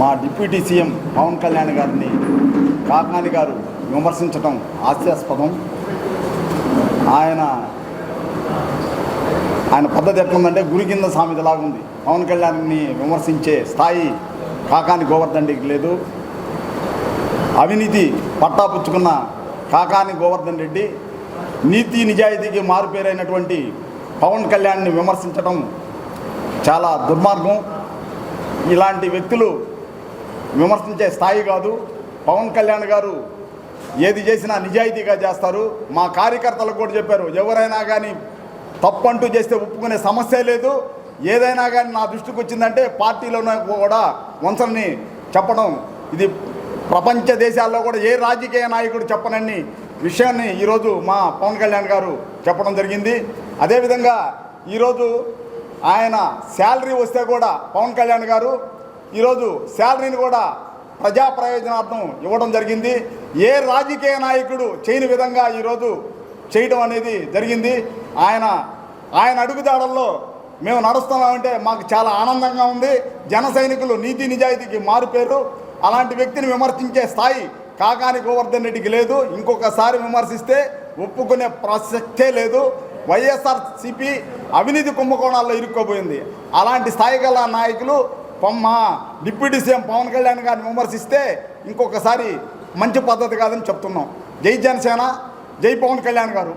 మా deputy CM Pawan Kalyan గారిని కాకాని గారు విమర్శించడం హాస్యాస్పదం. ఆయన ఆయన పద్ధతి ఎట్లుందంటే గురి కింద సామెతలాగా ఉంది పవన్ కళ్యాణ్ని విమర్శించే స్థాయి కాకాని గోవర్ధన్ రెడ్డికి లేదు. అవినీతి పట్టాపుచ్చుకున్న కాకాని గోవర్ధన్ రెడ్డి నీతి నిజాయితీకి మారుపేరైనటువంటి పవన్ కళ్యాణ్ని విమర్శించడం చాలా దుర్మార్గం. ఇలాంటి వ్యక్తులు విమర్శించే స్థాయి కాదు. పవన్ కళ్యాణ్ గారు ఏది చేసినా నిజాయితీగా చేస్తారు. మా కార్యకర్తలకు కూడా చెప్పారు ఎవరైనా కానీ తప్పంటూ అంటూ చేస్తే ఒప్పుకునే సమస్య లేదు. ఏదైనా కానీ నా దృష్టికి వచ్చిందంటే పార్టీలోనే కూడా వంచని చెప్పడం. ఇది ప్రపంచ దేశాల్లో కూడా ఏ రాజకీయ నాయకుడు చెప్పనని విషయాన్ని ఈరోజు మా పవన్ కళ్యాణ్ గారు చెప్పడం జరిగింది. అదేవిధంగా ఈరోజు ఆయన శాలరీ వస్తే కూడా పవన్ కళ్యాణ్ గారు ఈరోజు శాలరీని కూడా ప్రజా ప్రయోజనార్థం ఇవ్వడం జరిగింది. ఏ రాజకీయ నాయకుడు చేయని విధంగా ఈరోజు చేయడం అనేది జరిగింది. ఆయన ఆయన అడుగుదాడల్లో మేము నడుస్తున్నామంటే మాకు చాలా ఆనందంగా ఉంది. జన సైనికులు నీతి నిజాయితీకి మారుపేరు అలాంటి వ్యక్తిని విమర్శించే స్థాయి కాకాని గోవర్ధన్ రెడ్డికి లేదు. ఇంకొకసారి విమర్శిస్తే ఒప్పుకునే ప్రసక్తే లేదు. వైఎస్ఆర్ సిపి అవినీతి కుంభకోణాల్లో ఇరుక్కోపోయింది. అలాంటి స్థాయి గల నాయకులు పొమ్మ డిప్యూటీ సీఎం పవన్ కళ్యాణ్ గారిని విమర్శిస్తే ఇంకొకసారి మంచి పద్ధతి కాదని చెప్తున్నాం. జై జనసేన జై పవన్ కళ్యాణ్ గారు.